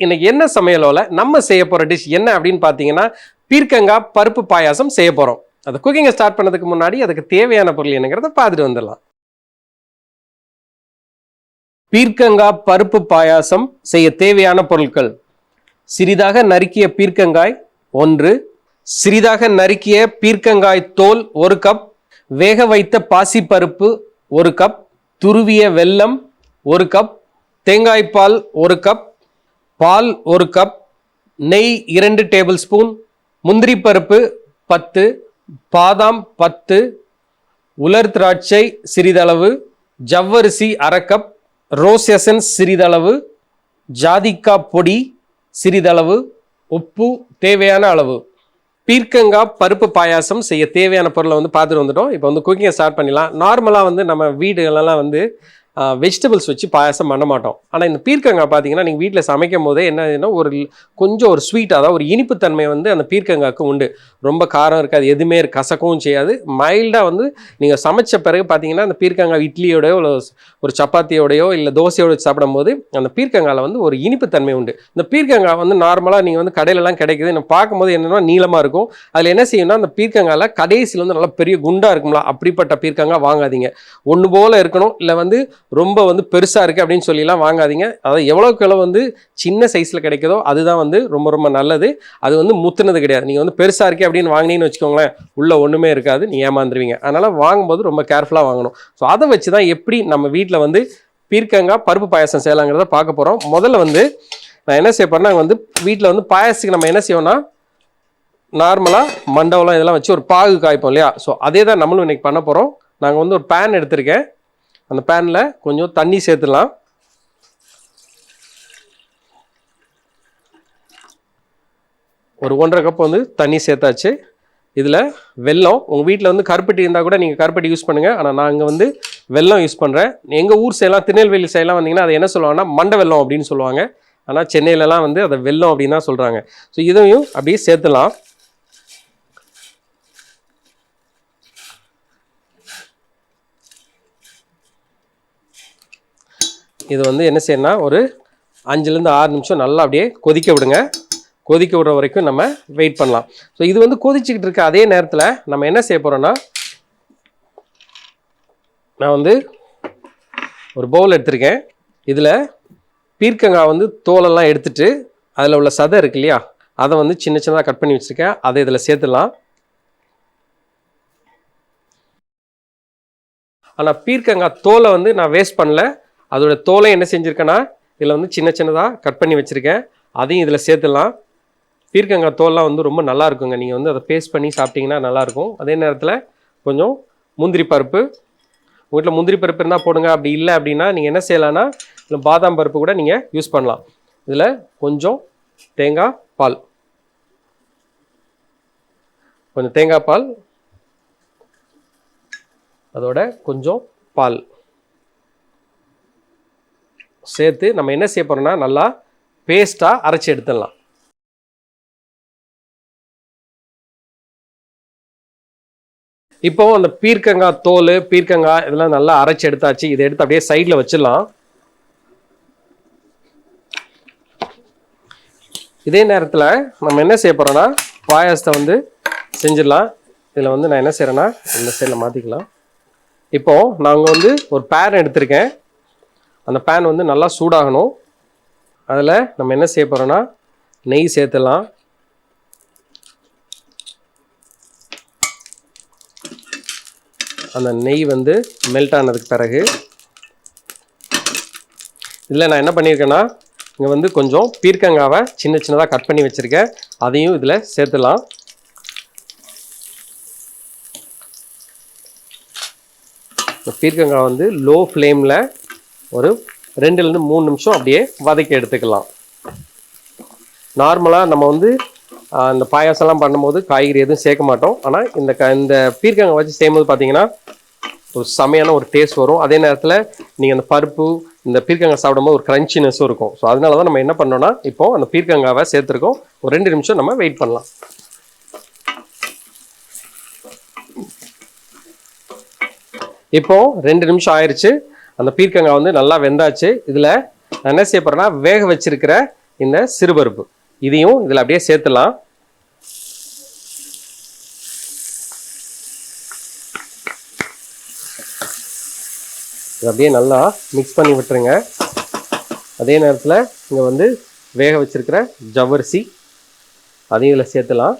இன்னைக்கு என்ன சமையலோல நம்ம செய்ய போகிற டிஷ் என்ன அப்படின்னு பார்த்தீங்கன்னா பீர்க்கங்காய் பருப்பு பாயாசம் செய்ய போகிறோம் அதை குக்கிங்கை ஸ்டார்ட் பண்ணதுக்கு முன்னாடி அதுக்கு தேவையான பொருள் என்னங்கிறத பார்த்துட்டு வந்துடலாம். பீர்க்கங்காய் பருப்பு பாயாசம் செய்ய தேவையான பொருட்கள். சிறிதாக நறுக்கிய பீர்க்கங்காய் ஒன்று. சிறிதாக நறுக்கிய பீர்க்கங்காய் தோல் ஒரு கப் வேக வைத்த பாசிப்பருப்பு ஒரு கப் துருவிய வெல்லம் ஒரு கப் தேங்காய்ப்பால் ஒரு கப் பால் ஒரு கப் நெய் இரண்டு டேபிள் ஸ்பூன் முந்திரி பருப்பு பத்து பாதாம் பத்து உலர் திராட்சை சிறிதளவு ஜவ்வரிசி அரை கப் ரோஸ் எசன்ஸ் சிறிதளவு ஜாதிக்காய் பொடி சிறிதளவு உப்பு தேவையான அளவு. பீர்க்கங்காய் பருப்பு பாயாசம் செய்ய தேவையான பொருளை வந்து பார்த்துட்டு வந்துட்டோம். இப்போ வந்து குக்கிங்கை ஸ்டார்ட் பண்ணிடலாம். நார்மலாக வந்து நம்ம வீடுகளெல்லாம் வந்து வெஜிடபிள்ஸ் வச்சு பாயாசம் பண்ண மாட்டோம். ஆனால் இந்த பீர்க்கங்காய் பார்த்தீங்கன்னா நீங்கள் வீட்டில் சமைக்கும் போதே என்ன ஒரு கொஞ்சம் ஒரு ஸ்வீட் அதாவது ஒரு இனிப்புத்தன்மை வந்து அந்த பீர்க்கங்காய்க்கு உண்டு. ரொம்ப காரம் இருக்காது எதுவுமே கசக்கவும் செய்யாது. மைல்டாக வந்து நீங்கள் சமைச்ச பிறகு பார்த்தீங்கன்னா அந்த பீர்க்கங்காய் இட்லியோடையோ இல்லை ஒரு சப்பாத்தியோடையோ இல்லை தோசையோட சாப்பிடும் சாப்பிடும்போது அந்த பீர்க்கங்காயில் வந்து ஒரு இனிப்புத்தன்மை உண்டு. இந்த பீர்க்கங்காய் வந்து நார்மலாக நீங்கள் வந்து கடையிலலாம் கிடைக்குது. நம்ம பார்க்கும்போது என்னென்னா நீளமாக இருக்கும். அதில் என்ன செய்யணும்னா அந்த பீர்க்கங்காயில் கடைசியில் வந்து நல்லா பெரிய குண்டாக இருக்கும்ல அப்படிப்பட்ட பீர்க்கங்காய் வாங்காதீங்க. ஒன்று போல இருக்கணும் இல்லை வந்து ரொம்ப வந்து பெருசாக இருக்குது அப்படின்னு சொல்லிலாம் வாங்காதீங்க. அதாவது எவ்வளோக்கு எவ்வளோ வந்து சின்ன சைஸில் கிடைக்குதோ அதுதான் வந்து ரொம்ப ரொம்ப நல்லது. அது வந்து முத்துனது கிடையாது. நீங்கள் வந்து பெருசாக இருக்கே அப்படின்னு வாங்கினீங்கன்னு வச்சுக்கோங்களேன் உள்ளே ஒன்றுமே இருக்காது. நீ ஏமாந்துருவீங்க. அதனால் வாங்கும்போது ரொம்ப கேர்ஃபுல்லாக வாங்கணும். ஸோ அதை வச்சு தான் எப்படி நம்ம வீட்டில் வந்து பீர்க்கங்காய் பருப்பு பாயாசம் செய்யலாங்கிறத பார்க்க போகிறோம் முதல்ல வந்து நான் என்ன செய்ய போகிறேன்னா வந்து வீட்டில் வந்து பாயாசத்துக்கு நம்ம என்ன செய்வோம்னா நார்மலாக மண்டவெல்லாம் இதெல்லாம் வச்சு ஒரு பாகு காய்ப்போம் இல்லையா? ஸோ அதே தான் நம்மளும் இன்னைக்கு பண்ண போகிறோம் நாங்கள் வந்து ஒரு பேன் எடுத்திருக்கேன். அந்த பேனில் கொஞ்சம் தண்ணி சேர்த்துலாம் ஒரு ஒன்றரை கப் வந்து தண்ணி சேர்த்தாச்சு. இதில் வெல்லம் உங்கள் வீட்டில் வந்து கருப்பட்டி இருந்தால் கூட நீங்கள் கருப்பட்டி யூஸ் பண்ணுங்கள் ஆனால் நான் இங்கே வந்து வெல்லம் யூஸ் பண்ணுறேன் எங்கள் ஊர் சைடெலாம் திருநெல்வேலி சைடெலாம் வந்தீங்கன்னா அதை என்ன சொல்லுவாங்கன்னா மண்டை வெல்லம் அப்படின்னு சொல்லுவாங்க. ஆனால் சென்னையிலலாம் வந்து அதை வெல்லம் அப்படின்னு தான் சொல்கிறாங்க ஸோ இதையும் அப்படியே சேர்த்துலாம் இது வந்து என்ன செய்யணும்னா ஒரு அஞ்சுலேருந்து ஆறு நிமிஷம் நல்லா அப்படியே கொதிக்க விடுங்க. கொதிக்க விடுற வரைக்கும் நம்ம வெயிட் பண்ணலாம். ஸோ இது வந்து கொதிச்சுக்கிட்டு இருக்க அதே நேரத்தில் நம்ம என்ன செய்ய போகிறோன்னா நான் வந்து ஒரு பவுல் எடுத்திருக்கேன். இதில் பீர்க்கங்காய் வந்து தோலெல்லாம் எடுத்துட்டு அதில் உள்ள சதை இருக்கு இல்லையா அதை வந்து சின்ன சின்னதாக கட் பண்ணி வச்சுருக்கேன். அதை இதில் சேர்த்துடலாம். ஆனால் பீர்க்கங்காய் தோலை வந்து நான் வேஸ்ட் பண்ணல. அதோட தோலை என்ன செஞ்சுருக்கேன்னா இதில் வந்து சின்ன சின்னதாக கட் பண்ணி வச்சுருக்கேன். அதையும் இதில் சேர்த்துடலாம். பீர்க்கங்காய் தோல்லாம் வந்து ரொம்ப நல்லா இருக்குங்க. நீங்கள் வந்து அதை பேஸ்ட் பண்ணி சாப்பிட்டீங்கன்னா நல்லாயிருக்கும் அதே நேரத்தில் கொஞ்சம் முந்திரி பருப்பு. உங்கள் வீட்டில் முந்திரி பருப்பு இருந்தால் போடுங்க. அப்படி இல்லை அப்படின்னா நீங்கள் என்ன செய்யலாம்னா இல்லை பாதாம் பருப்பு கூட நீங்கள் யூஸ் பண்ணலாம். இதில் கொஞ்சம் தேங்காய் பால். கொஞ்சம் தேங்காய் பால். அதோட கொஞ்சம் பால். சேர்த்து நம்ம என்ன செய்ய போகிறோம்னா நல்லா பேஸ்ட்டாக அரைச்சி எடுத்துடலாம். இப்போ அந்த பீர்க்கங்காய் தோல் பீர்க்கங்காய் இதெல்லாம் நல்லா அரைச்சி எடுத்தாச்சு. இதை எடுத்து அப்படியே சைடில் வச்சிடலாம். இதே நேரத்தில் நம்ம என்ன செய்ய போகிறோன்னா பாயாசத்தை வந்து செஞ்சிடலாம். இதில் வந்து நான் என்ன செய்கிறேன்னா இந்த சைடில் மாற்றிக்கலாம் இப்போது நாங்கள் வந்து ஒரு பேன் எடுத்திருக்கேன். அந்த பேன் வந்து நல்லா சூடாகணும். அதில் நம்ம என்ன செய்ய போகிறோன்னா நெய் சேர்த்துலாம் அந்த நெய் வந்து மெல்ட் ஆனதுக்கு பிறகு இதில் நான் என்ன பண்ணியிருக்கேன்னா இங்கே வந்து கொஞ்சம் பீர்க்கங்காவை சின்ன சின்னதாக கட் பண்ணி வச்சுருக்கேன். அதையும் இதில் சேர்த்துலாம் இந்த பீர்க்கங்காய் வந்து லோ ஃப்ளேமில் ஒரு ரெண்டுலேருந்து மூணு நிமிஷம் அப்படியே வதக்கி எடுத்துக்கலாம். நார்மலாக நம்ம வந்து அந்த இந்த பாயாசம்லாம் பண்ணும்போது காய்கறி எதுவும் சேர்க்க மாட்டோம். ஆனால் இந்த க இந்த பீர்க்கங்காய் வச்சு செய்யும்போது பார்த்தீங்கன்னா ஒரு செமையான ஒரு டேஸ்ட் வரும். அதே நேரத்தில் நீங்கள் அந்த பருப்பு இந்த பீர்க்கங்காய் சாப்பிடும்போது ஒரு க்ரன்ச்சினஸும் இருக்கும். ஸோ அதனால தான் நம்ம என்ன பண்ணோம்னா இப்போ அந்த பீர்க்கங்காவை சேர்த்துருக்கோம். ஒரு ரெண்டு நிமிஷம் நம்ம வெயிட் பண்ணலாம். இப்போ ரெண்டு நிமிஷம் ஆயிடுச்சு அந்த பீர்க்கங்காய் வந்து நல்லா வெந்தாச்சு. இதில் நான் என்ன செய்ய போகிறேன்னா வேக வச்சிருக்கிற இந்த சிறுபருப்பு. இதையும் இதில் அப்படியே சேர்த்துலாம் இது அப்படியே நல்லா மிக்ஸ் பண்ணி விட்டுருங்க. அதே நேரத்தில் இங்கே வந்து வேக வச்சிருக்கிற ஜவ்வரிசி அதையும் இதில் சேர்த்துலாம்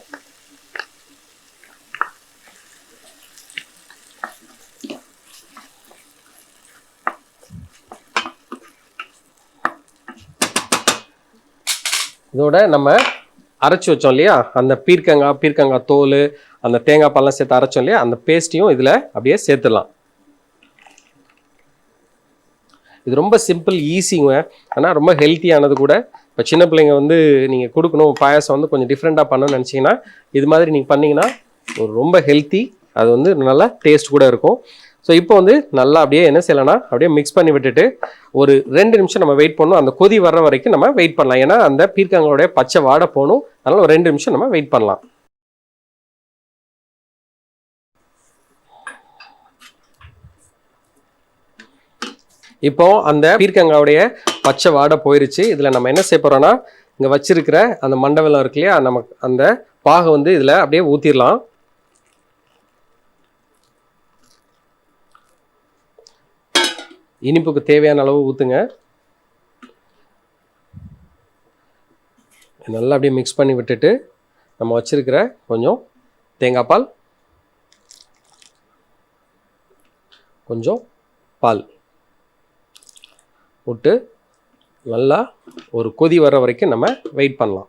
இதோட நம்ம அரைச்சி வச்சோம் இல்லையா? அந்த பீர்க்கங்காய் பீர்க்கங்காய் தோல் அந்த தேங்காய் பால்லாம் சேர்த்து அரைச்சோம் இல்லையா? அந்த பேஸ்ட்டையும் இதில் அப்படியே சேர்த்துடலாம். இது ரொம்ப சிம்பிள் ஈஸிங்க ஆனால் ரொம்ப ஹெல்த்தியானது கூட. இப்போ சின்ன பிள்ளைங்க வந்து நீங்கள் கொடுக்கணும் பாயாசம் வந்து கொஞ்சம் டிஃப்ரெண்ட்டாக பண்ணணும்னு நினச்சிங்கன்னா இது மாதிரி நீங்கள் பண்ணிங்கன்னா ஒரு ரொம்ப ஹெல்த்தி அது வந்து நல்லா டேஸ்ட் கூட இருக்கும். ஸோ இப்போ வந்து நல்லா அப்படியே என்ன செய்யலாம்னா அப்படியே மிக்ஸ் பண்ணி விட்டுட்டு ஒரு ரெண்டு நிமிஷம் நம்ம வெயிட் பண்ணணும். அந்த கொதி வர்ற வரைக்கும் நம்ம வெயிட் பண்ணலாம். ஏன்னா அந்த பீர்க்கங்களுடைய பச்சை வாடை போகணும். அதனால் ஒரு ரெண்டு நிமிஷம் நம்ம வெயிட் பண்ணலாம். இப்போ அந்த பீர்க்கங்காவுடைய பச்சை வாடை போயிருச்சு. இதில் நம்ம என்ன செய்ய போகிறோன்னா இங்கே வச்சிருக்கிற அந்த மண்டவெல்லாம் இருக்கு இல்லையா நமக்கு அந்த பாகை வந்து இதில் அப்படியே ஊற்றிடலாம் இனிப்புக்கு தேவையான அளவு ஊற்றுங்க நல்லா அப்படியே மிக்ஸ் பண்ணி விட்டுட்டு நம்ம வச்சுருக்கிற கொஞ்சம் தேங்காய் பால் கொஞ்சம் பால் விட்டு நல்லா ஒரு கொதி வர வரைக்கும் நம்ம வெயிட் பண்ணலாம்.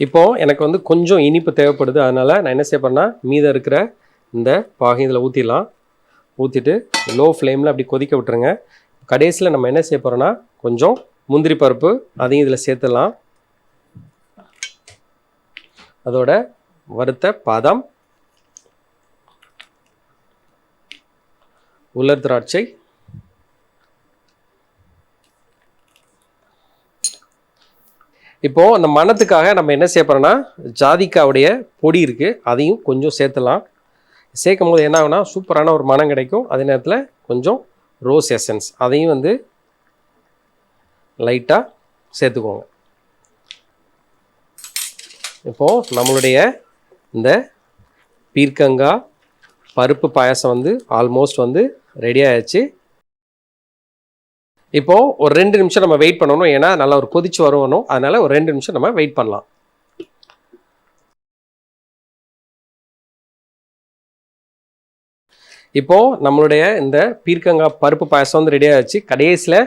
இப்போ எனக்கு வந்து கொஞ்சம் இனிப்பு தேவைப்படுது. அதனால் நான் என்ன செய்ய போறேன்னா மீதம் இருக்கிற இந்த பாகை இதில் ஊற்றிடலாம் ஊற்றிட்டு லோ ஃப்ளேமில் அப்படி கொதிக்க விட்டுருங்க. கடைசியில் நம்ம என்ன செய்ய போகிறோன்னா கொஞ்சம் முந்திரி பருப்பு அதையும் இதில் சேர்த்துடலாம். அதோட வறுத்த பாதாம் உலர் திராட்சை இப்போது அந்த மனத்துக்காக நம்ம என்ன செய்ய ஜாதிக்காவுடைய பொடி இருக்குது அதையும் கொஞ்சம் சேர்த்துலாம். சேர்க்கும் போது என்ன ஆகுனா சூப்பரான ஒரு மனம் கிடைக்கும். அதே நேரத்தில் கொஞ்சம் ரோஸ் எசன்ஸ் அதையும் வந்து லைட்டாக சேர்த்துக்கோங்க. இப்போது நம்மளுடைய இந்த பீர்க்கங்காய் பருப்பு பாயாசம் வந்து ஆல்மோஸ்ட் வந்து ரெடி ஆயாச்சு. இப்போது ஒரு ரெண்டு நிமிஷம் நம்ம வெயிட் பண்ணணும். ஏன்னா நல்லா ஒரு கொதிச்சு வரணும். அதனால் ஒரு ரெண்டு நிமிஷம் நம்ம வெயிட் பண்ணலாம். இப்போது நம்மளுடைய இந்த பீர்க்கங்காய் பருப்பு பாயசம் வந்து ரெடி ஆகிடுச்சு கடைசியில்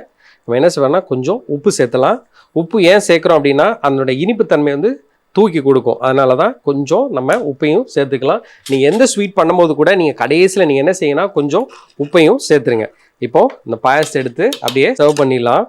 நம்ம என்ன செய்வோம்னா கொஞ்சம் உப்பு சேர்த்தலாம். உப்பு ஏன் சேர்க்குறோம் அப்படின்னா அதனுடைய இனிப்புத்தன்மை வந்து தூக்கி கொடுக்கும். அதனால தான் கொஞ்சம் நம்ம உப்பையும் சேர்த்துக்கலாம். நீங்கள் எந்த ஸ்வீட் பண்ணும்போது கூட நீங்கள் கடைசியில் நீங்கள் என்ன செய்யணும் கொஞ்சம் உப்பையும் சேர்த்துருங்க. இப்போ இந்த பாயாசத்தை எடுத்து அப்படியே சர்வ் பண்ணிடலாம்.